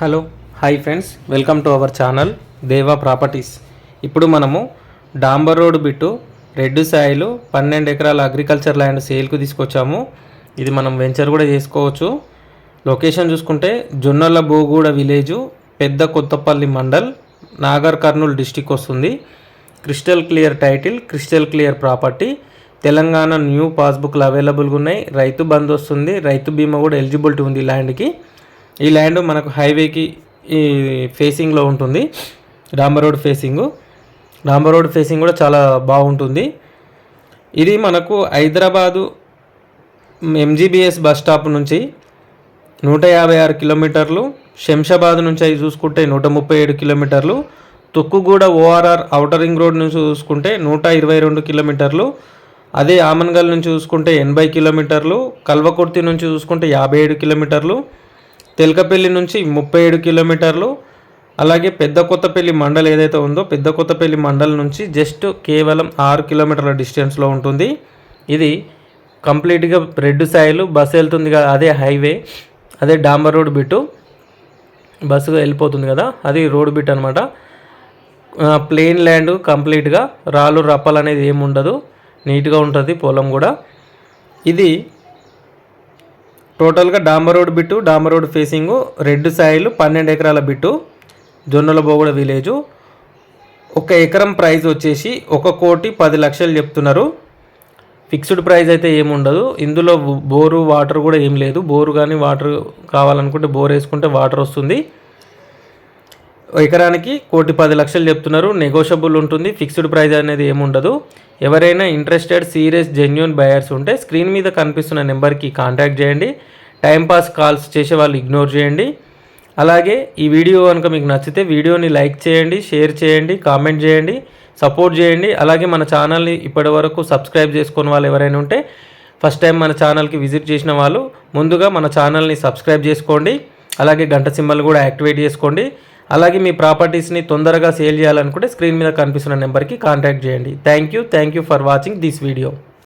Hello hi friends. Welcome to our channel Deva properties. ఇప్పుడు మనము డాంబర్ రోడ్ బిట్టు రెడ్డు సాయిలు పన్నెండు ఎకరాల అగ్రికల్చర్ ల్యాండ్ సేల్కు తీసుకొచ్చాము. ఇది మనం వెంచర్ కూడా చేసుకోవచ్చు. లొకేషన్ చూసుకుంటే జొన్నల బోగూడ విలేజు పెద్ద కొత్తపల్లి మండల్ నాగర్ కర్నూలు డిస్టిక్ వస్తుంది. Crystal clear title crystal clear property. Telangana new పాస్బుక్లు అవైలబుల్గా ఉన్నాయి. రైతు బంద్ వస్తుంది. రైతు బీమా కూడా ఎలిజిబిలిటీ ఉంది ల్యాండ్కి. ఈ ల్యాండ్ మనకు హైవేకి ఈ ఫేసింగ్లో ఉంటుంది. డాంబర్ రోడ్ ఫేసింగ్. డాంబర్ రోడ్ ఫేసింగ్ కూడా చాలా బాగుంటుంది. ఇది మనకు హైదరాబాదు ఎంజీబీఎస్ బస్ స్టాప్ నుంచి నూట యాభై ఆరు కిలోమీటర్లు శంషాబాద్ నుంచి అవి చూసుకుంటే నూట ముప్పై ఏడు కిలోమీటర్లు Tukkuguda ORR outer ring road నుంచి చూసుకుంటే నూట ఇరవై రెండు కిలోమీటర్లు అదే ఆమన్గల్ నుంచి చూసుకుంటే ఎనభై కిలోమీటర్లు కల్వకుర్తి నుంచి చూసుకుంటే యాభై ఏడు కిలోమీటర్లు తెలకపల్లి నుంచి ముప్పై ఏడు కిలోమీటర్లు అలాగే పెద్ద కొత్తపల్లి మండల్ ఏదైతే ఉందో పెద్ద కొత్తపల్లి మండల్ నుంచి జస్ట్ కేవలం ఆరు కిలోమీటర్ల డిస్టెన్స్లో ఉంటుంది. ఇది కంప్లీట్గా రెడ్ సాయిలు బస్సు వెళ్తుంది కదా అదే హైవే అదే డాంబర్ రోడ్ బిట్టు. బస్సు వెళ్ళిపోతుంది కదా అది రోడ్ బిట్ అనమాట ప్లెయిన్ ల్యాండ్ కంప్లీట్గా రాళ్ళు రప్పలు అనేది ఏమి ఉండదు నీట్గా ఉంటుంది పొలం కూడా. ఇది టోటల్గా డాంబర్ రోడ్ బిట్టు డాంబర్ రోడ్ ఫేసింగ్ రెడ్ సాయిల్ పన్నెండు ఎకరాల బిట్టు జొన్నల బోగుడ విలేజు. ఒక ఎకరం ప్రైస్ వచ్చేసి ఒక కోటి పది లక్షలు చెప్తున్నారు. ఫిక్స్డ్ ప్రైస్ అయితే ఏముండదు ఇందులో బోరు వాటర్ కూడా ఏం లేదు. బోరు కానీ వాటర్ కావాలనుకుంటే బోర్ వేసుకుంటే వాటర్ వస్తుంది. ఎకరానికి కోటి పది లక్షలు చెప్తున్నారు. నెగోషియబుల్ ఉంటుంది. ఫిక్స్డ్ ప్రైస్ అనేది ఏముండదు. ఎవరైనా ఇంట్రెస్టెడ్ సీరియస్ జెన్యున్ బయర్స్ ఉంటే స్క్రీన్ మీద కనిపిస్తున్న నెంబర్కి కాంటాక్ట్ చేయండి. టైంపాస్ కాల్స్ చేసే వాళ్ళు ఇగ్నోర్ చేయండి. అలాగే ఈ వీడియో కనుక మీకు నచ్చితే వీడియోని లైక్ చేయండి షేర్ చేయండి కామెంట్ చేయండి సపోర్ట్ చేయండి. అలాగే మన ఛానల్ని ఇప్పటి వరకు సబ్స్క్రైబ్ చేసుకున్న వాళ్ళు ఎవరైనా ఉంటే ఫస్ట్ టైం మన ఛానల్కి విజిట్ చేసిన వాళ్ళు ముందుగా మన ఛానల్ని సబ్స్క్రైబ్ చేసుకోండి. అలాగే గంట సింబల్ కూడా యాక్టివేట్ చేసుకోండి. అలాగే మీ ప్రాపర్టీస్ని తొందరగా సేల్ చేయాలనుకుంటే స్క్రీన్ మీద కనిపిస్తున్న నెంబర్కి కాంటాక్ట్ చేయండి. Thank you thank you for watching this video.